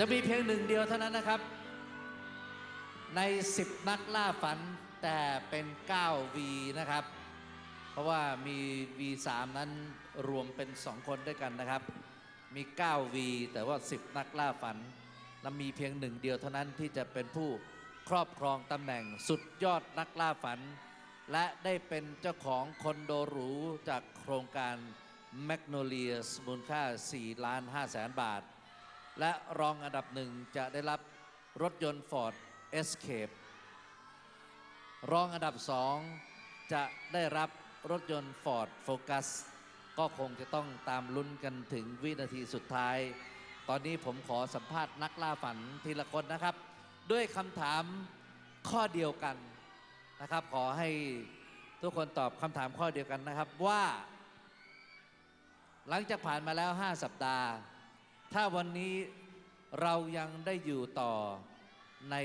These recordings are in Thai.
จะมีเพียงหนึ่งเดียวเท่านั้นนะครับ ใน 10 นักล่าฝันแต่เป็น 9 V นะครับ เพราะว่ามี V3 นั้นรวมเป็น 2 คนด้วยกันนะครับ มี 9 V แต่ว่า 10 นักล่าฝันและมีเพียงหนึ่งเดียวเท่านั้นที่จะเป็นผู้ครอบครองตำแหน่งสุดยอดนักล่าฝัน และได้เป็นเจ้าของคอนโดหรูจากโครงการ Magnolia มูลค่า 4 ล้าน5แสนบาท และรองอันดับหนึ่งจะได้รับรถยนต์ Ford Escape รองอันดับสองจะได้รับรถยนต์ Ford Focus ก็คงจะต้องตามลุ้นกันถึงวินาทีสุดท้าย ตอนนี้ผมขอสัมภาษณ์นักล่าฝันทีละคนนะครับ ด้วยคำถามข้อเดียวกันนะครับ ขอให้ทุกคนตอบคำถามข้อเดียวกันนะครับว่า หลังจากผ่านมาแล้ว 5 สัปดาห์ ถ้าวันนี้เรายังได้อยู่ต่อใน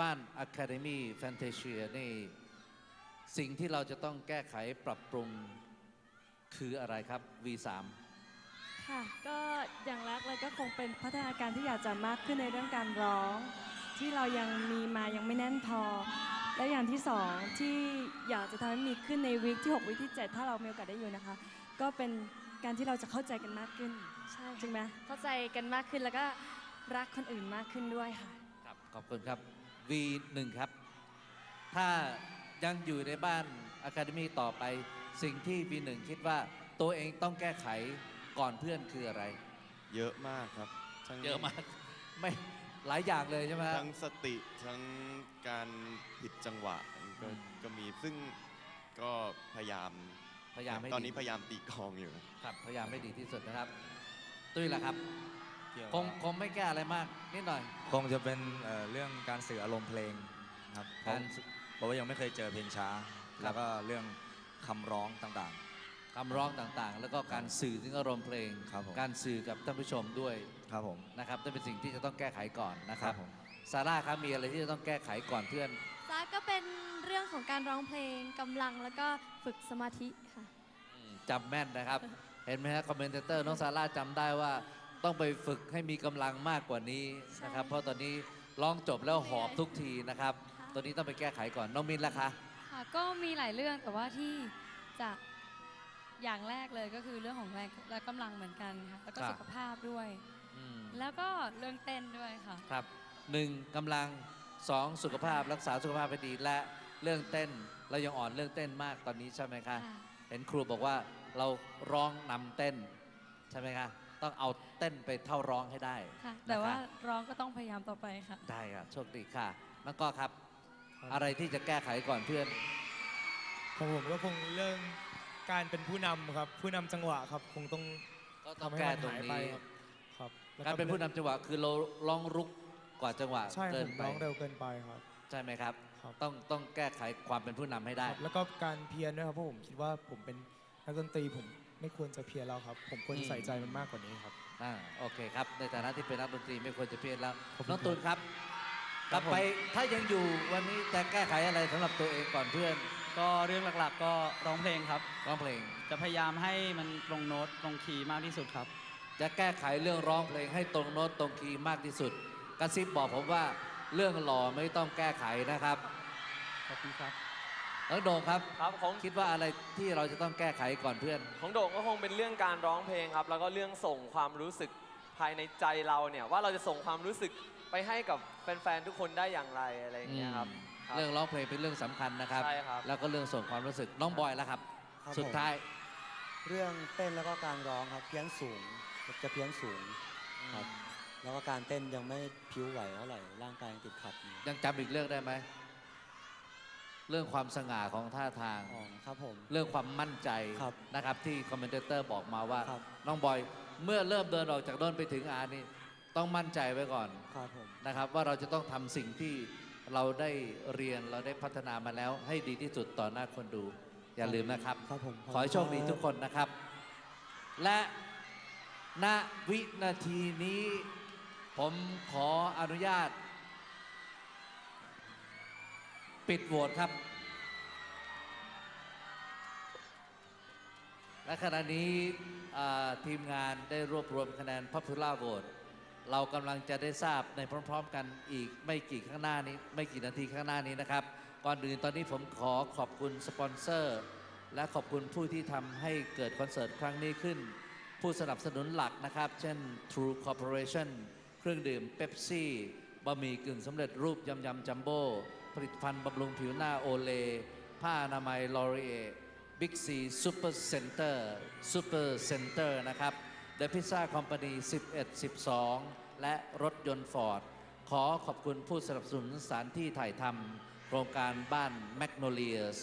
บ้าน Academy Fantasia นี่ สิ่งที่เราจะต้องแก้ไขปรับปรุงคืออะไรครับ V3 ค่ะ ก็อย่างแรกเลยก็คงเป็นพัฒนาการที่อยากจะมากขึ้นในเรื่องการร้อง ที่เรายังมีมายังไม่แน่นพอ และอย่างที่สองที่อยากจะทำให้มีขึ้นในวีคที่ 6วีคที่ 7 ถ้าเรามีโอกาสได้อยู่นะคะ ก็เป็น การที่เราจะเข้าใจกันมากขึ้นใช่จริงไหมเข้าใจกันมากขึ้นแล้วก็รักคนอื่นมากขึ้นด้วยค่ะ ครับขอบคุณครับ V1 ครับ ถ้ายังอยู่ในบ้าน Academy ต่อไป สิ่งที่ V1 คิดว่าตัวเองต้องแก้ไขก่อนเพื่อนคืออะไร เยอะมากครับทั้งเยอะมาก ไม่หลายอย่างเลยใช่ไหมฮะทั้งสติทั้งการผิดจังหวะก็อืมก็มีซึ่งก็พยายาม พยายามให้ตอนนี้ดีพยายามตีกลองอยู่ ครับพยายามให้ดีที่สุดนะครับ ตุ้ยล่ะครับเกี่ยวคงคงไม่แก้อะไรมาก นิดหน่อย คงจะเป็นเอ่อเรื่องการสื่ออารมณ์เพลงครับเพการาะรเพราะว่ายังไม่เคยเจอเพลงช้าแล้วก็เรื่องคำร้องต่าง คำร้องต่างๆ แล้วก็การสื่อถึงอารมณ์เพลง ครับผม การสื่อกับท่านผู้ชมด้วยๆ ครับผม นะครับนั่นเป็นสิ่งที่จะต้องแก้ไขก่อนนะครับ ครับผม ซาร่าครับมีอะไรที่จะต้องแก้ไขก่อนเพื่อน ซาก็เป็นเรื่องของการร้องเพลงกำลังแล้วก็ฝึกสมาธิค่ะ อืมจำแม่นนะครับ เห็นไหมฮะคอมเมนเตอร์น้องซาร่าจำได้ว่าต้องไปฝึกให้มีกำลังมากกว่านี้นะครับใช่เพราะตอนนี้ร้องจบแล้วหอบทุกทีนะครับ ค่ะ ตัวนี้ต้องไปแก้ไขก่อนน้องมินล่ะคะ ค่ะก็มีหลายเรื่องแต่ว่าที่จะอย่างแรกเลยก็คือเรื่องของแรงและกำลังเหมือนกันค่ะแล้วก็ครับ สุขภาพด้วย อืมแล้วก็เรื่องเต้นด้วยค่ะ ครับหนึ่งกำลัง สองสุขภาพรักษาสุขภาพให้ดีและเรื่องเต้นเรายังอ่อนเรื่องเต้นมากตอนนี้ใช่ไหมคะค่ะเห็นครูบอกว่าเราร้องนำเต้นใช่ไหมคะ ต้องเอาเต้นไปเท่าร้องให้ได้ค่ะแต่ว่านะคะร้องก็ต้องพยายามต่อไปค่ะ ได้ค่ะโชคดีค่ะน้องก็ครับ อะไรที่จะแก้ไขก่อนเพื่อนของผมก็คงเรื่องการเป็นผู้นำครับ ผู้นำจังหวะครับคงต้องก็ต้องทำให้แก้มันตรงหายไปนี้ครับครับแล้วการเป็นผู้นำจังหวะคือเราร้องรุก กว่าจังหวะใช่เกิผนมไปร้องเร็วเกินไปครับ ใช่ไหมครับ ครับ ต้องต้องแก้ไขความเป็นผู้นำให้ได้ครับแล้วก็การเพียรด้วยครับเพราะผมคิดว่าผมเป็นนักดนตรีผมไม่ควรจะเพียรแล้วครับ ผมควรอืจะมใส่ใจมันมากกว่านี้ครับ อ่าโอเคครับ ในฐานะที่เป็นนักดนตรีไม่ควรจะเพี้ยนแล้ว ขอบคุณน้องตูนครับ กครัลับบผม ไปถ้ายังอยู่วันนี้จะแก้ไขอะไรสำหรับตัวเองก่อนเพื่อนก็เรื่องหลักๆ ก็ร้องเพลงครับ ร้องเพลง จะพยายามให้มันตรงโน้ตตรงคีย์มากที่สุดครับ จะแก้ไขเรื่องร้องเพลงให้ตรงโน้ตตรงคีย์มากที่สุด กระซิบบอกผมว่าเรื่องหล่อไม่ต้องแก้ไขนะครับขอบคุณครับน้องโด่งครับ ครับของคิดว่าอะไรที่เราจะต้องแก้ไขก่อนเพื่อน ของโด่งก็คงเป็นเรื่องการร้องเพลงครับ แล้วก็เรื่องส่งความรู้สึกภายในใจเราเนี่ยว่าเราจะส่งความรู้สึกไปให้กับแฟนๆทุกคนได้อย่างไรอะไรอย่างเงี้ยครับครับเรื่องร้องเพลงเป็นเรื่องสำคัญนะครับ ใช่ครับ แล้วก็เรื่องส่งความรู้สึกน้องบอยแล้วครับ ครับสุดผม ท้าย เรื่องเต้นแล้วก็การร้องครับเพี้ยนสูงจะเพี้ยนสูงครับ แล้วก็การเต้นยังไม่พิ้วไหวเท่าไหร่ร่างกายยังติดขัดอยู่ยังจำอีกเรื่องได้ไหม เรื่องความสง่าของท่าทาง อ๋อครับผม เรื่องความมั่นใจครับนะครับ ที่คอมเมนเตอร์บอกมาว่า ครับ น้องบอยเมื่อเริ่มเดินออกจากโน้นไปถึงอานี่ต้องมั่นใจไว้ก่อน ครับผม นะครับว่าเราจะต้องทำสิ่งที่เราได้เรียนเราได้พัฒนามาแล้ว ให้ดีที่สุดต่อหน้าคนดู อย่าลืมนะครับ ครับผมขอให้โชคดีทุกคนนะครับ และณวินาทีนี้ ผมขออนุญาต ปิดโหวตครับ และขณะนี้ทีมงานได้รวบรวมคะแนน Popular Vote เรากำลังจะได้ทราบในพร้อม ๆ กันอีกไม่กี่ข้างหน้านี้ ไม่กี่นาทีข้างหน้านี้นะครับ ก่อนอื่นตอนนี้ผมขอขอบคุณสปอนเซอร์ และขอบคุณผู้ที่ทำให้เกิดคอนเสิร์ตครั้งนี้ขึ้น ผู้สนับสนุนหลักนะครับ เช่น True Corporation เครื่องดื่มเ e p ซี่บะหมี่กึ่งสำเร็จรูปยำยำจัมโบ้ผลิตภัณฑ์บำรุงผิวหน้าโอเล ผ้าอนามัยลอรีเอบิ๊กซีซูเปอร์เซ็นเตอร์ซูเปอร์เซ็นเตอร์นะครับ The Pizza Company 11 12 และรถยนต์ฟอร์ด ขอขอบคุณผู้สนับสนุนสถานที่ถ่ายทำโครงการบ้าน Magnolias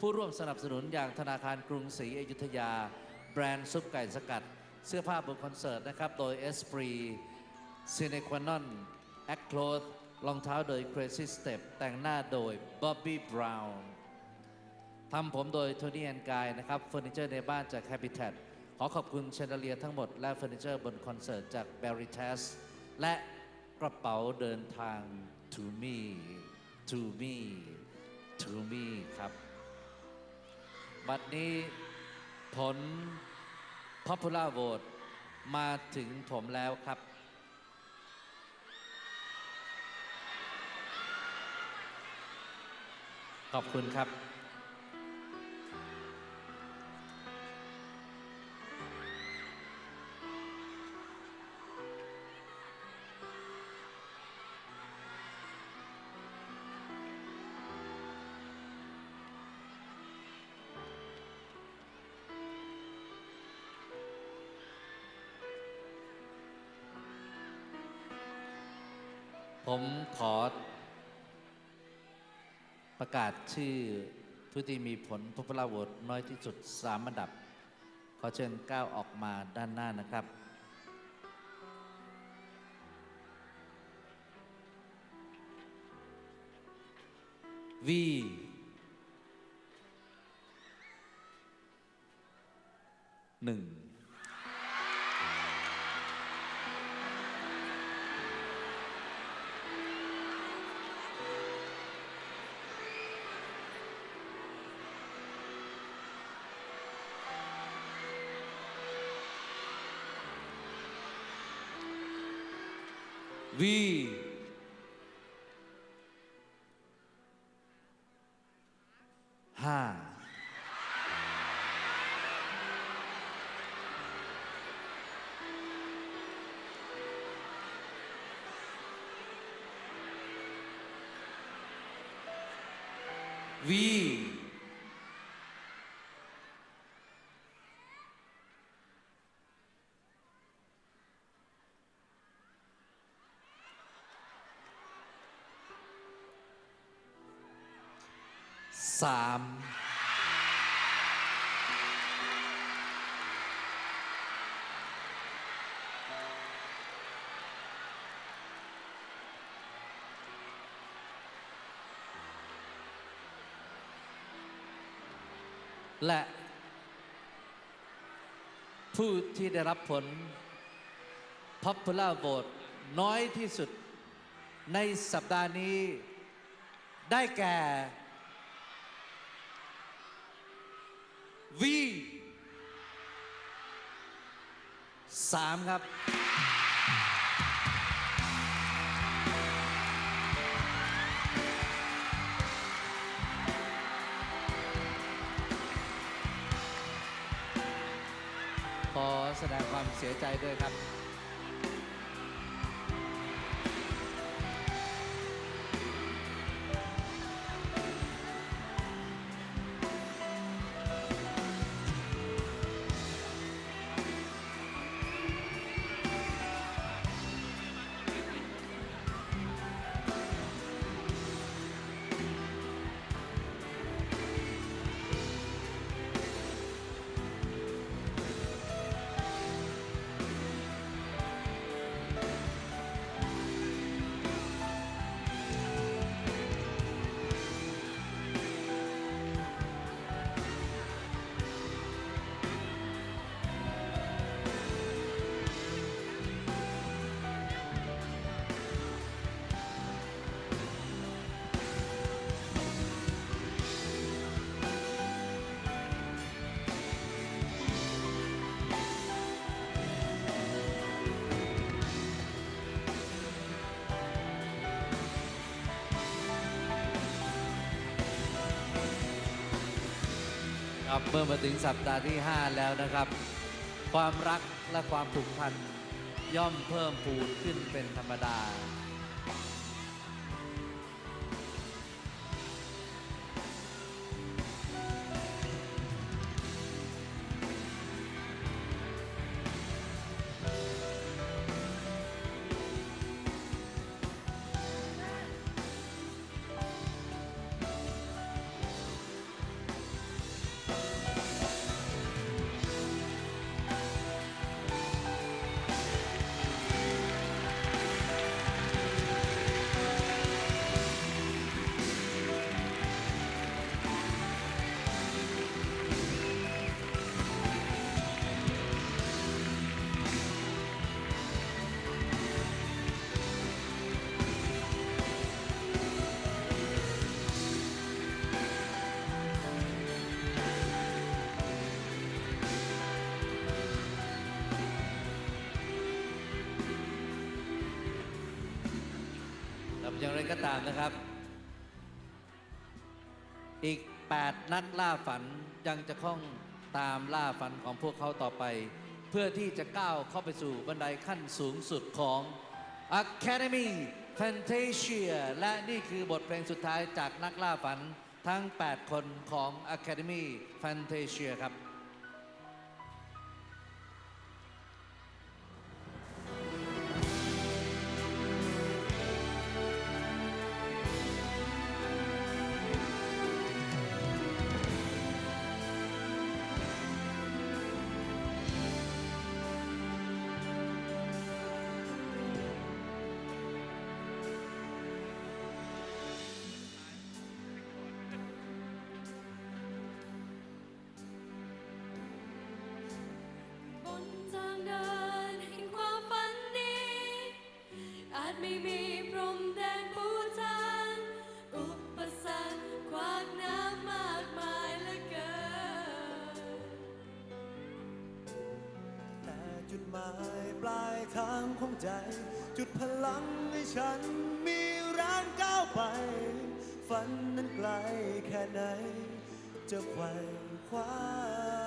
ผู้ร่วมสนับสนุนอย่างธนาคารกรุงศรีอยุธยา แบรนด์ซุปไก่สกัด เสื้อผ้าบนคอนเสิร์ตนะครับ โดย Esprit c i n e q u a n o n Act Cloth รองเท้าโดย Crazy Step แต่งหน้าโดย Bobby Brown ทำผมโดยโทนี่แอนกายนะครับเฟอร์นิเจอร์ในบ้านจาก Habitat ขอขอบคุณเชนเดเลียทั้งหมด และเฟอร์นิเจอร์บนคอนเสิร์ตจาก b e r r y t a s และกระเป๋าเดินทาง To Me To Me To Me ครับ บัดนี้ผล Popular Vote มาถึงผมแล้วครับ ขอบคุณครับ ผมขอ ประกาศชื่อผู้ที่มีผลพ o p u l a r Vote น้อยที่สุด3อันดับ ขอเชิญก้าวออกมาด้านหน้านะครับ V หนึ่ง V สามและผู้ที่ได้รับผล Popular Vote น้อยที่สุดในสัปดาห์นี้ได้แก่ V สามครับ ขอแสดงความเสียใจด้วยครับ ครับเมื่อมาถึงสัปดาห์ที่ 5 แล้วนะครับ ความรักและความผูกพันย่อมเพิ่มพูนขึ้นเป็นธรรมดา อย่างไรก็ตามนะครับ อีก 8 นักล่าฝันยังจะคล่องตามล่าฝันของพวกเขาต่อไป เพื่อที่จะก้าวเข้าไปสู่บันไดขั้นสูงสุดของ Academy Fantasia และนี่คือบทเพลงสุดท้ายจากนักล่าฝันทั้ง 8 คนของ Academy Fantasia ครับ อาจไม่มีพรมแดงปูทางอุปสรรคขวางน้ำมากมายเหลือเกิน แต่จุดหมายปลายทางของใจ จุดพลังให้ฉันมีแรงก้าวไป ฝันนั้นไกลแค่ไหน จะไขว่คว้า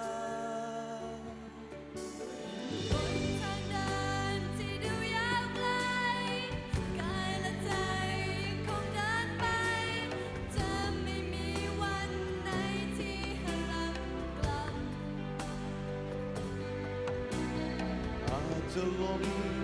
อ